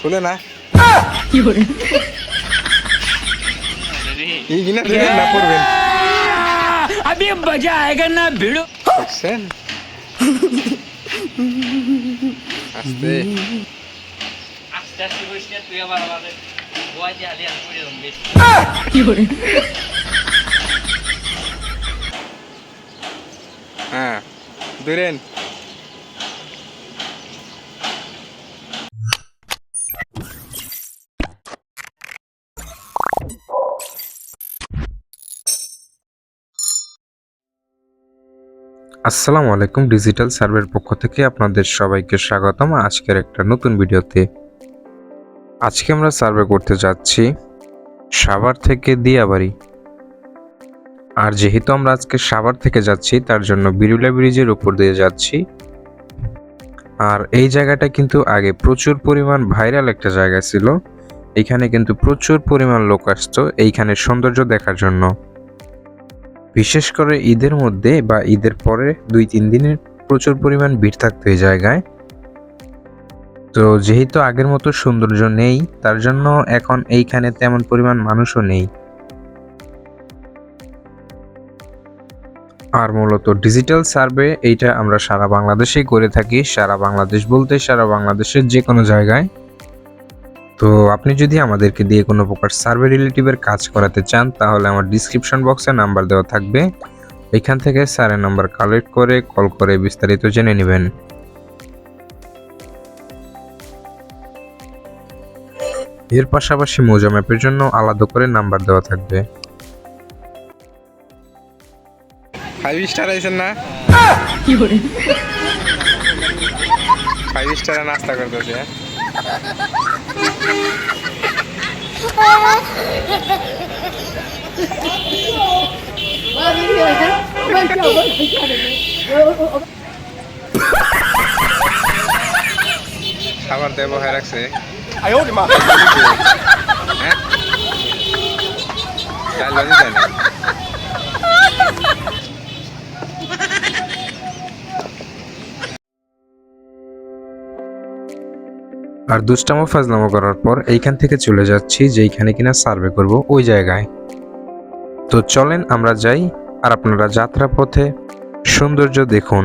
খুলে না। এই কিনা না পড়বেন আমি মজা আয়েগা না ভিড়ো। সেন কি করে হ্যাঁ ধরেন। আসসালামু আলাইকুম ডিজিটাল সার্ভের পক্ষ থেকে আপনাদের সবাইকে স্বাগতম আজকের একটা নতুন ভিডিওতে। আজকে আমরা সার্ভে করতে যাচ্ছি সাভার থেকে দিয়াবাড়ি। আর যেহেতু আমরা আজকে সাভার থেকে যাচ্ছি, তার জন্য বিরুলা ব্রিজের উপর দিয়ে যাচ্ছি। আর এই জায়গাটা কিন্তু আগে প্রচুর পরিমাণ ভাইরাল একটা জায়গা ছিল। এখানে কিন্তু প্রচুর পরিমাণ লোক আসতো, এইখানে সৌন্দর্য দেখার জন্য। বিশেষ করে ঈদের মধ্যে বা ঈদের পরে দুই, তিন দিনের প্রচুর পরিমাণ ভিড় থাকতো এই জায়গায়। তো যেহেতু আগের মতো সৌন্দর্য নেই, তার জন্য এখন এইখানে তেমন পরিমাণ মানুষও নেই। আর মূলত ডিজিটাল সার্ভে এইটা আমরা সারা বাংলাদেশেই করে থাকি, সারা বাংলাদেশ বলতে সারা বাংলাদেশের যে কোনো জায়গায়। তো আপনি যদি আমাদেরকে দিয়ে কোনো প্রকার সার্ভে রিলেটিভের কাজ করাতে চান তাহলে আমার ডিসক্রিপশন বক্সে নাম্বার দেওয়া থাকবে। এখান থেকে স্যারের নাম্বার কালেক্ট করে কল করে বিস্তারিত জেনে নেবেন। এর পাশাপাশি মোজা ম্যাপের জন্য আলাদা করে নাম্বার দেওয়া থাকবে। ফাইভ স্টার আইছেন না? Fiore, ফাইভ স্টারে নাস্তা করতেছে খাবার দেবো হয়ে রাখছে। হ্যাঁ? চাল বাজি আর দুষ্টামো ফাজলামো করার পর এইখান থেকে চলে যাচ্ছি যেইখানে কিনা সার্ভে করব ওই জায়গায়। তো চলেন আমরা যাই আর আপনারা যাত্রা পথে সৌন্দর্য দেখুন।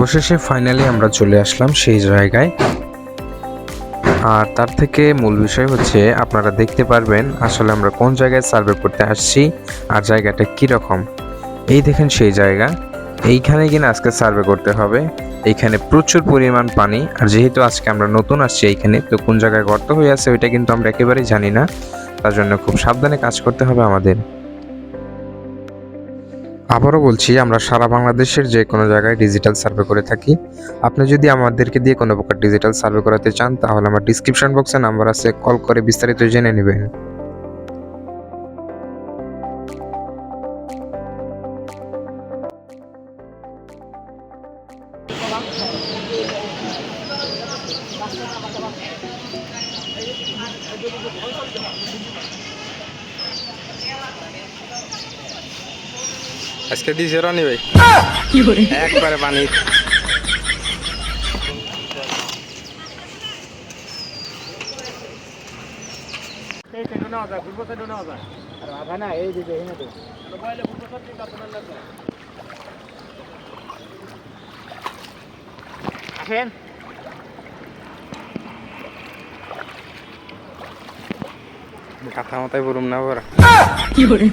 অবশেষে ফাইনালি আমরা চলে আসলাম সেই জায়গায়। আর তার থেকে মূল বিষয় হচ্ছে আপনারা দেখতে পারবেন আসলে আমরা কোন জায়গায় সার্ভে করতে আসছি আর জায়গাটা কি রকম এই দেখেন সেই জায়গা। এইখানে কিনা আজকে সার্ভে করতে হবে। এইখানে প্রচুর পরিমাণ পানি। আর যেহেতু আজকে আমরা নতুন আসছি এইখানে, তো কোন জায়গায় গর্ত হয়ে আছে ওইটা কিন্তু আমরা একেবারেই জানি না। তার জন্য খুব সাবধানে কাজ করতে হবে আমাদের। আবারও বলছি, আমরা সারা বাংলাদেশের যে কোনো জায়গায় ডিজিটাল সার্ভে করে থাকি। আপনি যদি আমাদেরকে দিয়ে কোনো প্রকার ডিজিটাল সার্ভে করাতে চান, তাহলে আমার ডিসক্রিপশন বক্সে নাম্বার আছে কল করে বিস্তারিত জেনে নেবেন। আজকে দিছে রানি ভাই একবারে পানি আসেন। কাঁথা মাথায় বলুম না বড়। কি করে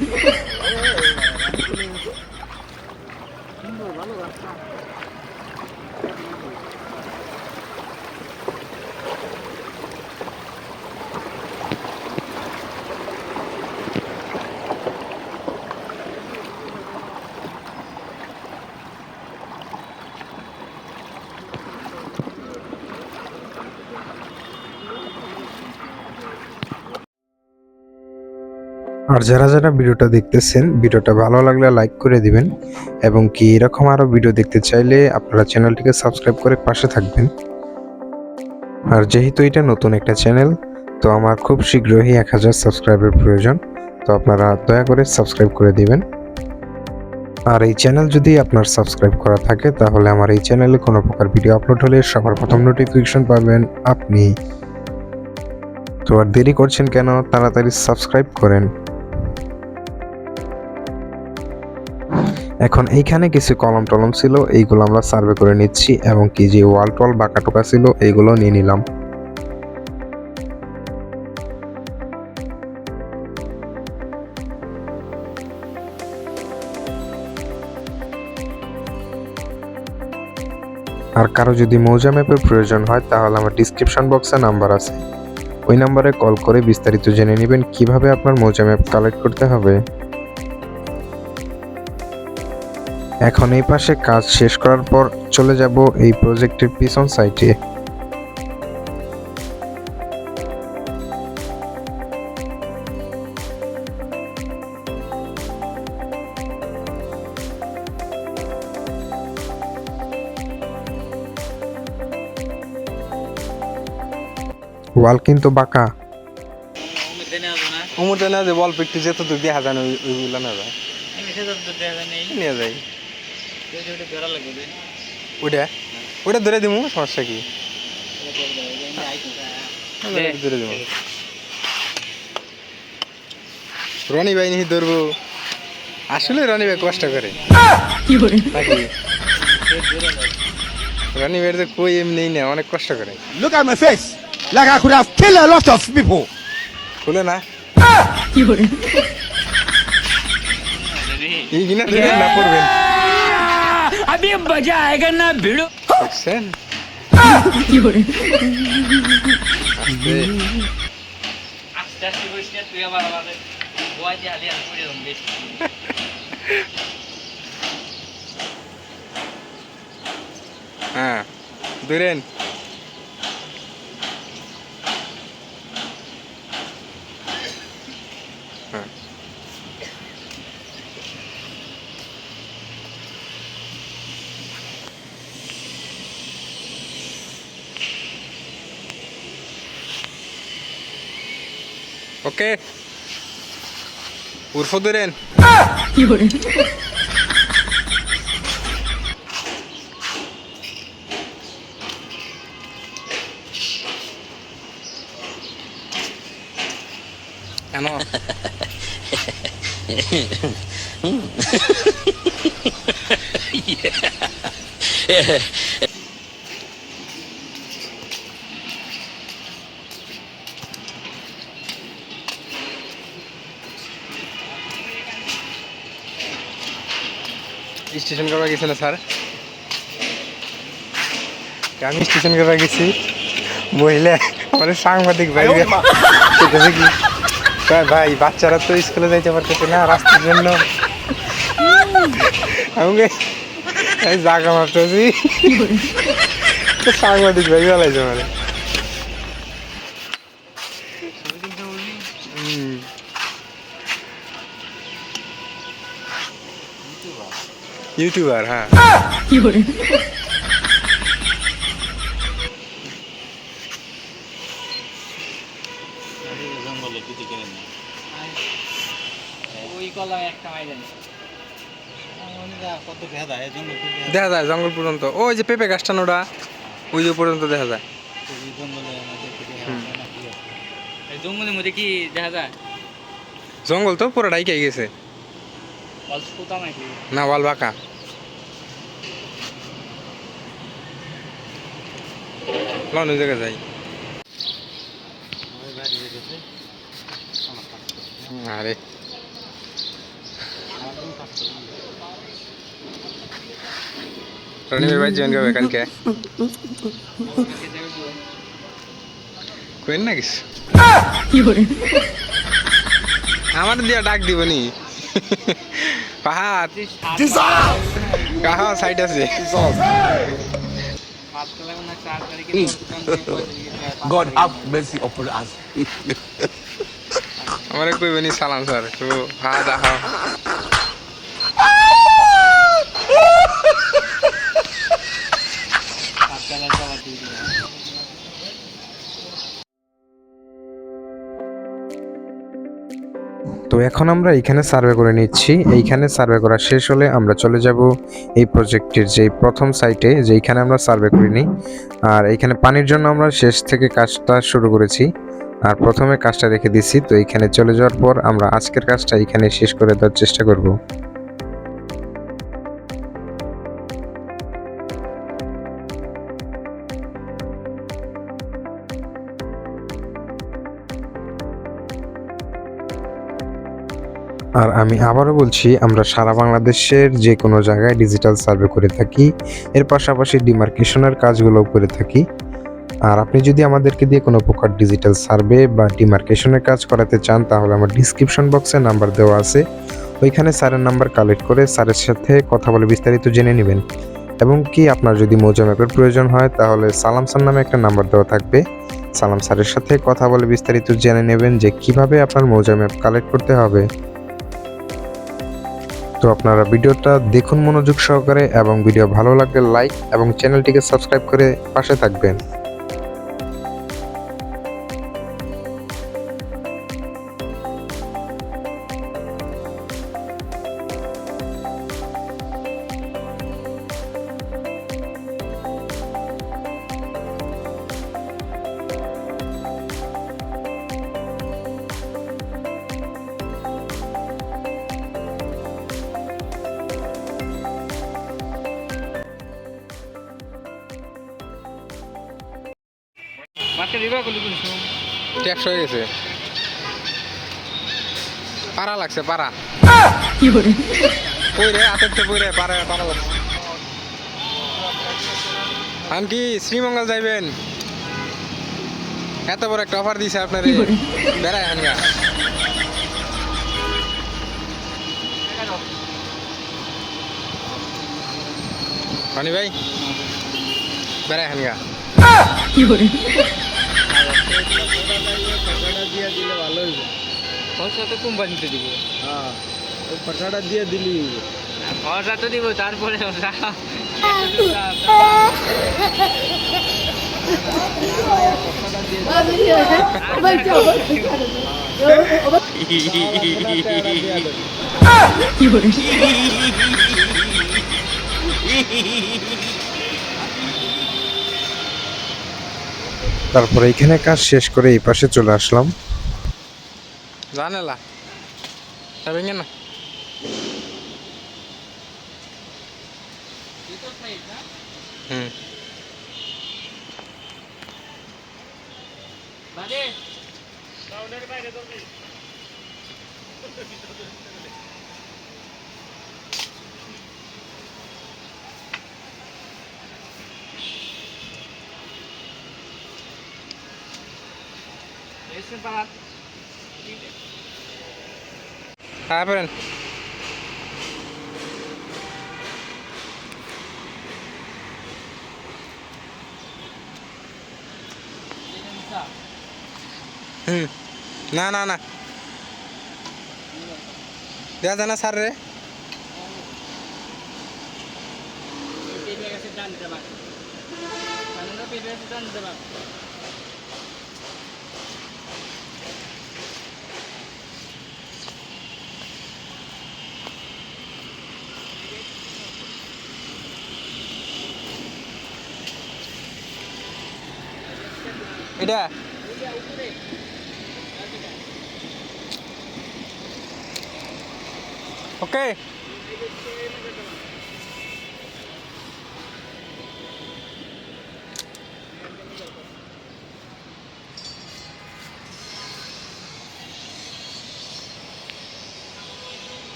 আর যারা যারা ভিডিওটা দেখতেছেন, ভিডিওটা ভালো লাগলে লাইক করে দিবেন এবং কি এরকম আরও ভিডিও দেখতে চাইলে আপনারা চ্যানেলটিকে সাবস্ক্রাইব করে পাশে থাকবেন। আর যেহেতু এটা নতুন একটা চ্যানেল, তো আমার খুব শীঘ্রই এক হাজার সাবস্ক্রাইবের প্রয়োজন, তো আপনারা দয়া করে সাবস্ক্রাইব করে দিবেন। আর এই চ্যানেল যদি আপনার সাবস্ক্রাইব করা থাকে, তাহলে আমার এই চ্যানেলে কোনো প্রকার ভিডিও আপলোড হলে সবার প্রথম নোটিফিকেশন পাবেন আপনি। তো আর দেরি করছেন কেন, তাড়াতাড়ি সাবস্ক্রাইব করেন। এখন এইখানে কিছু কলম টলম ছিল, এইগুলো আমরা সার্ভে করে নিচ্ছি এবং কি যে ওয়াল টল বাঁকা টোকা ছিল, এইগুলো নিয়ে নিলাম। আর কারও যদি মৌজা ম্যাপের প্রয়োজন হয়, তাহলে আমার ডিসক্রিপশন বক্সে নাম্বার আছে। ওই নাম্বারে কল করে বিস্তারিত জেনে নেবেন কীভাবে আপনার মৌজা ম্যাপ কালেক্ট করতে হবে। এখন এই পাশে কাজ শেষ করার পর চলে যাব এই প্রজেক্টের পিছন সাইটে ওয়াল কিন্তু বাঁকা। দেনে না যে বল পিকটি যেত তো দেখা যায় না ওইগুলো না যায়। যায় নিয়ে যাই ওইটা? ওইটা ধরা দিমু সমস্যা কি? ধরে রনি ভাই নিহি ধরবো। আসলে রনি ভাই কষ্ট করে। রনি ভাই তো কই এমনি না অনেক কষ্ট করে। Look at my face. Like I could have killed a lot of people. খুলে না। কি hore এই কিনা না পড়বেন। अभी मजा आएगा ना भिड़ो দেখছেন কি hore উর্ফ ধরেন। কি hore কেন স্টেশন করবা গেছে না স্যার? আমি স্টেশন করবা গেছি। মহিলা আমাদের সাংবাদিক ভাই। কি? ভাই বাচ্চারা তো স্কুলে যাইতে পারতেছে না রাস্তার জন্য। আমাকে জাগা মারতেছি। সাংবাদিক ভাই বলাইছে মানে ইউটিউবার হ্যাঁ। দেখা যায় জঙ্গল পর্যন্ত। ওই যে পেঁপে গাছটা ওটা ওই যে পর্যন্ত দেখা যায়। জঙ্গলের মধ্যে কি দেখা যায়? জঙ্গল তো পুরো ডাইকে গেছে। অল্প কোথাও নাকি না ওয়াল বাঁকা লন ওই জায়গায় যাই। আরে। ভাই জয়েন করবে কালকে। কইন না কিছু? আমার দিয়া ডাক দিব নি পাহাড়। কাহা সাইড আছে? God have mercy upon us. আমারে কইবে নি সালাম স্যার তো হা দেখা এখন আমরা এইখানে সার্ভে করে নিচ্ছি। এইখানে সার্ভে করা শেষ হলে আমরা চলে যাব এই প্রজেক্টের যে প্রথম সাইটে যেইখানে আমরা সার্ভে করে নিই আর এইখানে পানির জন্য আমরা শেষ থেকে কাজটা শুরু করেছি। আর প্রথমে কাজটা রেখে দিছি, তো এইখানে চলে যাওয়ার পর আমরা আজকের কাজটা এইখানে শেষ করে দেওয়ার চেষ্টা করব। আর আমি আবারও বলছি, আমরা সারা বাংলাদেশের যে কোনো জায়গায় ডিজিটাল সার্ভে করে থাকি। এর পাশাপাশি ডিমার্কেশনের কাজগুলোও করে থাকি। আর আপনি যদি আমাদেরকে দিয়ে কোনো প্রকার ডিজিটাল সার্ভে বা ডিমার্কেশনের কাজ করাতে চান, তাহলে আমার ডিসক্রিপশন বক্সে নাম্বার দেওয়া আছে। ওইখানে স্যারের নাম্বার কালেক্ট করে স্যারের সাথে কথা বলে বিস্তারিত জেনে নেবেন। এবং কি আপনার যদি মৌজা ম্যাপের প্রয়োজন হয়, তাহলে সালাম স্যার নামে একটা নাম্বার দেওয়া থাকবে। সালাম স্যারের সাথে কথা বলে বিস্তারিত জেনে নেবেন যে কীভাবে আপনার মৌজা ম্যাপ কালেক্ট করতে হবে। তো আপনারা ভিডিওটা দেখুন মনোযোগ সহকারে এবং ভিডিও ভালো লাগলে লাইক এবং চ্যানেলটিকে সাবস্ক্রাইব করে পাশে থাকবেন। করলি কিন্তু ট্যাক্স হয়ে গেছে। পারা লাগছে পারা। ওই রে হাতের তো বই রে পারা পারা লাগছে। আন কি শ্রীমঙ্গল যাইবেন। এত বড় একটা অফার দিছে আপনার। বেড়ায় পানি ভাই বেড়ায় হানগা খরচা তো কোম্পানিতে দিব। পরসাটা দিয়ে দিলি। খরচা তো দিব তারপরে তারপরে এখানে কাজ শেষ করে এই পাশে চলে আসলাম। জানেলা যাবেন না হুম হ্যাঁ পড়েন হুম। না না না। দেওয়া যায় না স্যার রে। এটা? ওকে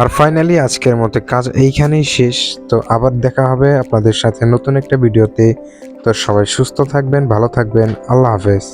আর ফাইনালি আজকের মতো কাজ এইখানেই শেষ। তো আবার দেখা হবে আপনাদের সাথে নতুন একটা ভিডিওতে তো সবাই সুস্থ থাকবেন, ভালো থাকবেন। আল্লাহ হাফেজ।